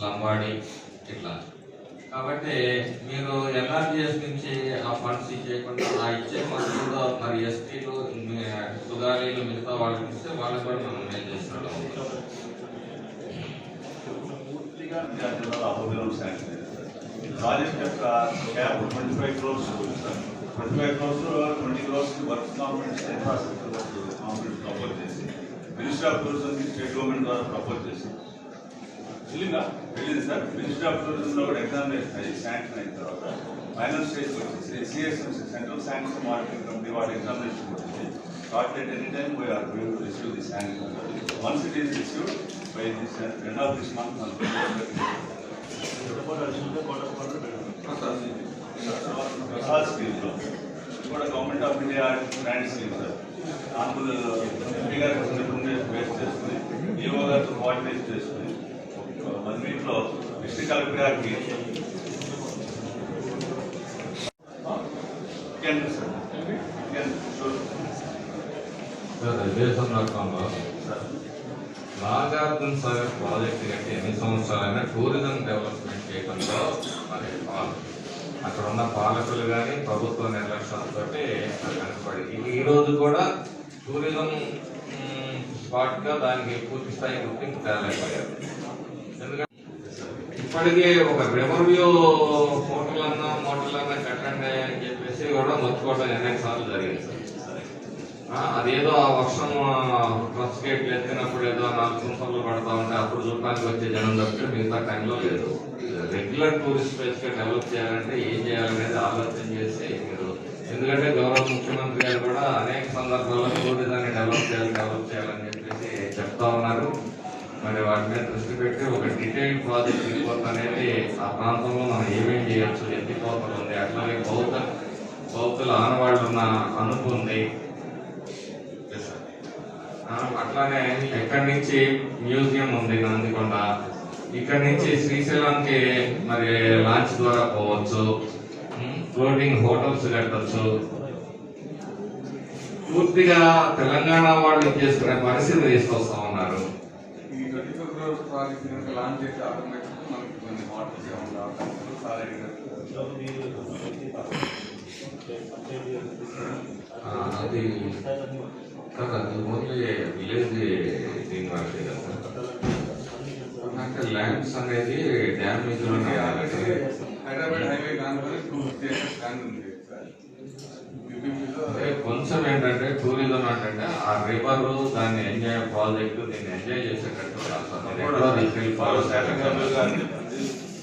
లంబాడి ఇట్లా కాబట్టి మీరు ఎన్ఆర్జిఎస్ నుంచి ఆ ఫండ్స్ ఇచ్చేయకుండా ఆ ఇచ్చే మొత్తంలో మరి ఎస్టీలు సుగాలీలు మిగతా వాళ్ళకి ఇస్తే వాళ్ళకి కూడా మనం మేలు చేస్తున్నాం ప్రాజెక్ట్ యొక్క cap twenty five crores twenty five crores twenty crores work components infrastructure work component propose చేసి మినిస్టర్ ఆఫ్ టూరిజంకి స్టేట్ గవర్నమెంట్ ద్వారా ప్రపోజ్ చేసి వెళ్ళిందా వెళ్ళింది సార్ మినిస్టర్ ఆఫ్ టూరిజంలో కూడా ఎగ్జామినేషన్ అయ్యి శాంక్షన్ అయిన తర్వాత ఫైనల్ స్టేజ్ వచ్చేసి CSMC central sanction marketing company వాటి ఎగ్జామినేషన్ వచ్చింది start at any time we're going to receive the sanction once it is received by this end of this month Prasad స్కీమ్లో కూడా government of India grand scheme sir ఆంబుల్ MP గారి representation base చేసుకుని EO గారితో coordinate చేసుకుని దీంట్లో వీక్లో district collector గారికి sir sir Nagarjuna Sagar project కట్టి ఎన్ని సంవత్సరాలైనా టూరిజం డెవలప్మెంట్ చేయడంలో మరి అక్కడ ఉన్న పాలకులు కానీ ప్రభుత్వ నిర్లక్ష్యంతో కనపడి. ఈ రోజు కూడా టూరిజం స్పాట్గా దానికి పూర్తి స్థాయి గుర్తింపు తేలేకపోయారు. ఇప్పటికే ఒక రెవెన్యూ హోటల్ అన్నా మోటల్ అన్నా కట్టండి అని చెప్పేసి కూడా మర్చిపోవడం అనేక సార్లు జరిగింది సార్. అదేదో ఆ వర్షం ఫస్ట్ గేట్లు ఎత్తినప్పుడు ఏదో నాలుగు సంవత్సరాలు పడతా ఉంటే అప్పుడు చూడటానికి వచ్చే జనం తప్పితే మిగతా టైంలో లేదు. రెగ్యులర్ టూరిస్ట్ ప్లేస్గా డెవలప్ చేయాలంటే ఏం చేయాలనేది ఆలోచన చేసి మీరు ఎందుకంటే గౌరవ ముఖ్యమంత్రి గారు కూడా అనేక సందర్భాల్లో టూరిజాన్ని డెవలప్ చేయాలి డెవలప్ చేయాలని చెప్పేసి చెప్తా ఉన్నారు. మరి వాటి మీద దృష్టి పెట్టి ఒక డీటెయిల్ ప్రాజెక్ట్ రిపోర్ట్ అనేది ఆ ప్రాంతంలో మనం ఏమేం చేయొచ్చు ఎత్తిపోతలు ఉంది అట్లాగే బౌద్ధ బౌద్ధుల ఆనవాళ్ళు ఉన్న అనుపు ఉంది అట్లానే ఎక్కడి నుంచి మ్యూజియం ఉంది నందికొండ? ఇక్కడ నుంచి శ్రీశైలంకి మరి లాంచ్ ద్వారా పోవచ్చు. ఫ్లోటింగ్ హోటల్స్ కట్టచ్చు. పూర్తిగా తెలంగాణ వాళ్ళు చేసుకునే పరిస్థితి తీసుకొస్తాం. ఫోర్ క్రోర్స్ ప్రాజెక్ట్ కనుక లాంచ్ చేస్తే ఆటోమేటిక్ మనకి కొన్ని మోడల్స్ ఏమన్నా అవకాశం చాలా ఆ, అది కదా అది ఓన్లీ విలేజ్ దీని వరకే కదా అంటే ల్యాండ్స్ అనేది డ్యామేజ్ హైదరాబాద్ హైవే కానుకొని టూ ఫిఫ్టీ ఏకర్స్ ల్యాండ్ ఉంది సార్ యూపీలో అంటే కొంచెం ఏంటంటే టూరిజం ఏంటంటే ఆ రివర్ దాన్ని ఎంజాయ్ ప్రాజెక్ట్ దీన్ని ఎంజాయ్ చేసేటట్టు కాదు. సార్. మీరు ఎక్కడో తీసుకెళ్ళి గౌరవ follow శాఖ చేయాలి. సభ్యులు గారిని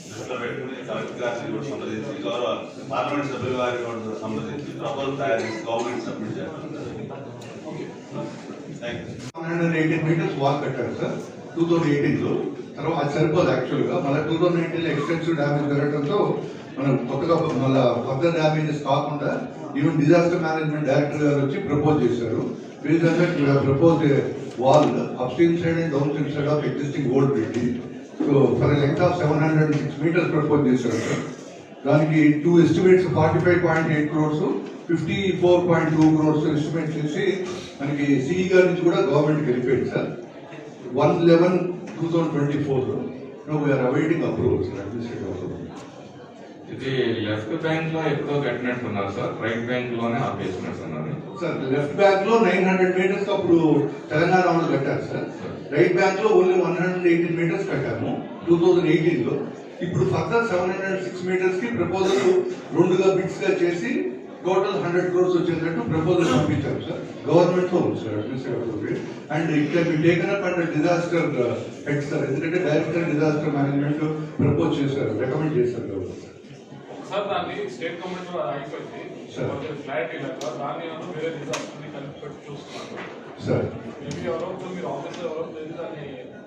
దృష్టిలో పెట్టుకుని కలెక్టర్ గారిని కూడా సంప్రదించి గౌరవ పార్లమెంట్ సభ్యుల గారిని కూడా సంప్రదించి ప్రపోజల్ తయారు చేసి గవర్నమెంట్ సబ్మిట్ చేయాలి thank you hundred eighteen meters wall కట్టారు సార్. టూ థౌసండ్ ఎయిటీన్లో తర్వాత అది సరిపోదు యాక్చువల్గా. మళ్ళీ టూ థౌసండ్ ఎయిటీన్లో ఎక్స్టెన్సివ్ డ్యామేజ్ జరగడంతో మనం కొత్తగా మళ్ళీ ఫర్దర్ డ్యామేజెస్ కాకుండా ఈవెన్ డిజాస్టర్ మేనేజ్మెంట్ డైరెక్టర్ గారు వచ్చి ప్రపోజ్ చేశారు. Propose wall upstream side and downstream side of existing old building so for length of seven hundred six meters propose చేశారు. సార్ దానికి two estimates forty five point eight crores fifty four point two crores estimate చేసి మనకి CE గారి నుంచి కూడా government వెళ్ళిపోయింది sir. One eleven two thousand twenty four we are awaiting approval sir administrative approval ఇది left బ్యాంక్లో ఎప్పుడో కట్టినట్టున్నారు సార్. రైట్ బ్యాంక్లోనే ఆపేసినట్టున్నారు సార్ లెఫ్ట్ బ్యాంక్లో నైన్ హండ్రెడ్ మీటర్స్ అప్పుడు తెలంగాణ వాళ్ళు కట్టారు సార్. రైట్ బ్యాంక్లో only one hundred eighteen meters కట్టాము టూ థౌసండ్ ఎయిటీన్లో ఇప్పుడు ఫర్దర్ సెవెన్ హండ్రెడ్ సిక్స్ మీటర్స్కి ప్రపోజల్ రెండుగా బిట్స్గా చేసి టోటల్ హండ్రెడ్ క్రోర్స్ వచ్చేటట్టు ప్రపోజల్ పంపించారు సార్. గవర్నమెంట్లో ఉంది sir administrative and it can be taken up and disaster uh, head sir. ఎందుకంటే డైరెక్టర్ డిజాస్టర్ మేనేజ్మెంట్ ప్రపోజ్ చేశారు రికమెండ్ చేశారు గవర్నమెంట్ సార్ దాన్ని స్టేట్ గవర్నమెంట్ ఆగిపోయింది. దాన్ని వేరే కలిపి పెట్టి మేబీ ఎవరో మీరు ఆఫీస్ ఎవరో తెలిసి దాన్ని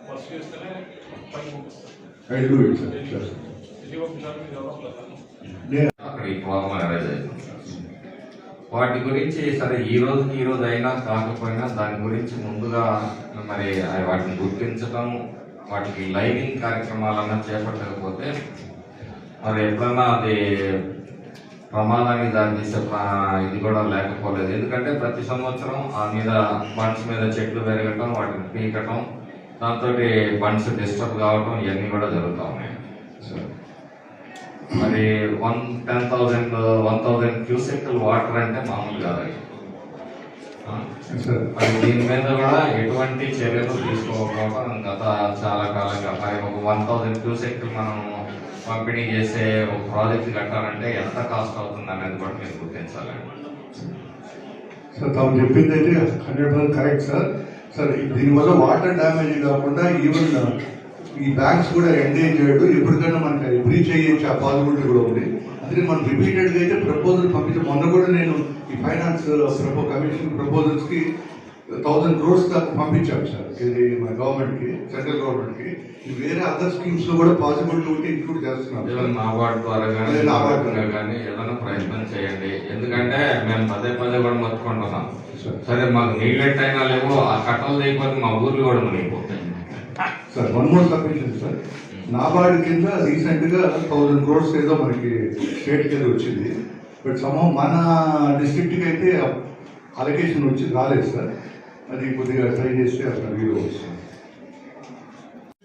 ఫస్ట్ చేస్తేనే పని పంపిస్తారు. వాటి గురించి సరే ఈ రోజుకి ఈ రోజు అయినా కాకపోయినా దాని గురించి ముందుగా మరి ఆ వాటిని గుర్తించడం వాటికి లైనింగ్ కార్యక్రమాలన్నా చేపట్టకపోతే మరి ఎప్పుడన్నా అది ప్రమాదానికి దారి తీసే ఇది కూడా లేకపోలేదు. ఎందుకంటే ప్రతి సంవత్సరం ఆ మీద బండ్స్ మీద చెట్లు పెరగటం వాటిని పీకటం దాంతో ఫండ్స్ డిస్టర్బ్ కావడం ఇవన్నీ కూడా జరుగుతూ ఉన్నాయి. సో మరి one ten thousand one thousand cusec water అంటే మామూలు కాదు మరి దీని మీద కూడా ఎటువంటి చర్యలు తీసుకోకపోవడం గత చాలా కాలంగా. మరి ఒక వన్ థౌసండ్ క్యూసెక్ మనం పంపిణీ చేసే ఒక ప్రాజెక్ట్ కట్టాలంటే ఎంత కాస్ట్ అవుతుంది అనేది కూడా మీరు గుర్తించాలండి సార్ తాము చెప్పింది అయితే hundred percent correct sir. Sir దీనివల్ల వాటర్ డ్యామేజ్ కాకుండా ఈవెన్ ఈ బ్యాంక్స్ కూడా ఎండేజ్ చేయడు. ఎప్పటికైనా మనకి బ్రీచ్ అయ్యే పాసిబిలిటీ కూడా ఉంది. అందుకే మనం రిపీటెడ్గా అయితే ప్రపోజల్ పంపించాం మొన్న కూడా నేను ఈ ఫైనాన్స్ ప్రపో కమిషన్ ప్రపోజల్స్కి థౌసండ్ క్రోర్స్ దాకా పంపించాం సార్. ఇది మన గవర్నమెంట్కి సెంట్రల్ గవర్నమెంట్కి ఇది వేరే అదర్ స్కీమ్స్లో కూడా పాసిబిలిటీ ఉంటే ఇంక్లూడ్ చేస్తున్నాం. నాబార్డ్ ద్వారా కానీ నాబార్డ్ నాబార్డ్ కానీ ఏదైనా ప్రయత్నం చేయండి. ఎందుకంటే మేము పదే పదే కూడా మొత్తుకుంటున్నాం. సార్. సరే మాకు నీళ్ళెట్ అయినా లేవు ఆ కట్టలు లేకపోతే మా ఊర్లు కూడా మునిగిపోతాయి. Sir one more submission sir. NABARD కింద రీసెంట్గా థౌసండ్ క్రోర్స్ ఏదో మనకి స్టేట్ కింద వచ్చింది. బట్ సమం మన డిస్ట్రిక్ట్కి అయితే అలొకేషన్ వచ్చి రాలేదు సార్. అది కొద్దిగా ట్రై చేస్తే అక్కడ వీలు వస్తుంది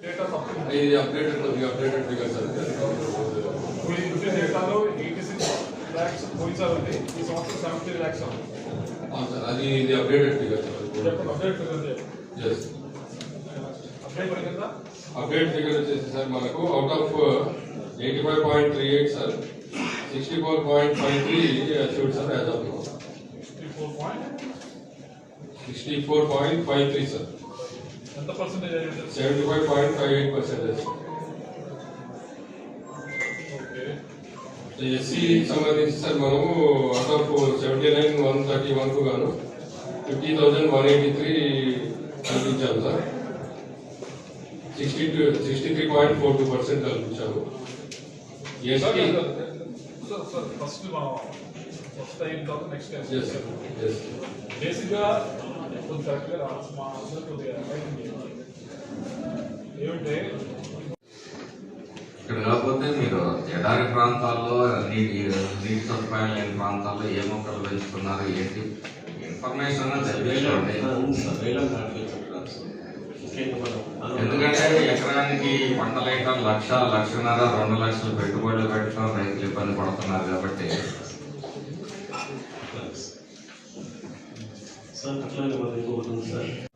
డేటా తప్పు ఇది అప్డేటెడ్ కొద్దిగా అప్డేటెడ్ ఫిగర్ సార్ ఇప్పుడు ఈ రుచి డేటాలో ఎయిటీ సిక్స్ ల్యాక్స్ పోయినసారి ఉంది ఈ సంవత్సరం సెవెంటీ ల్యాక్స్ ఉంది సార్ అది ఇది అప్డేటెడ్ ఫిగర్ చెప్పండి అప్డేట్ ఫిగర్ ఎస్ అప్డేట్ పడిందా అప్డేట్ ఫిగర్ వచ్చేసి సార్ మనకు out of eighty five point three eight sir sixty four point five three achieved sir as of three 64.53 sir ఎంత పర్సెంటేజ్ అయ్యింది 75.58% okay SC సంబంధించి sir మనము అదప్ seventy nine one thirty వన్కు గాను fifty thousand one eighty three కల్పించాము sir sixty two sixty three point four two percent కల్పించాము ST first first అయిన తర్వాత next బేసిక్గా ఇక్కడ కాకపోతే మీరు ఎడారి ప్రాంతాల్లో నీటి నీటి సదుపాయం లేని ప్రాంతాల్లో ఏ మొక్కలు పెంచుతున్నారు? ఏంటి? ఇన్ఫర్మేషన్ ఎందుకంటే ఎకరానికి పంటలు వేయటం లక్ష లక్షన్నర రెండు లక్షలు పెట్టుబడులు పెట్టడం రైతులు ఇబ్బంది పడుతున్నారు కాబట్టి సార్ అట్లాగే మనకి ఇంకొకటి ఉంది సార్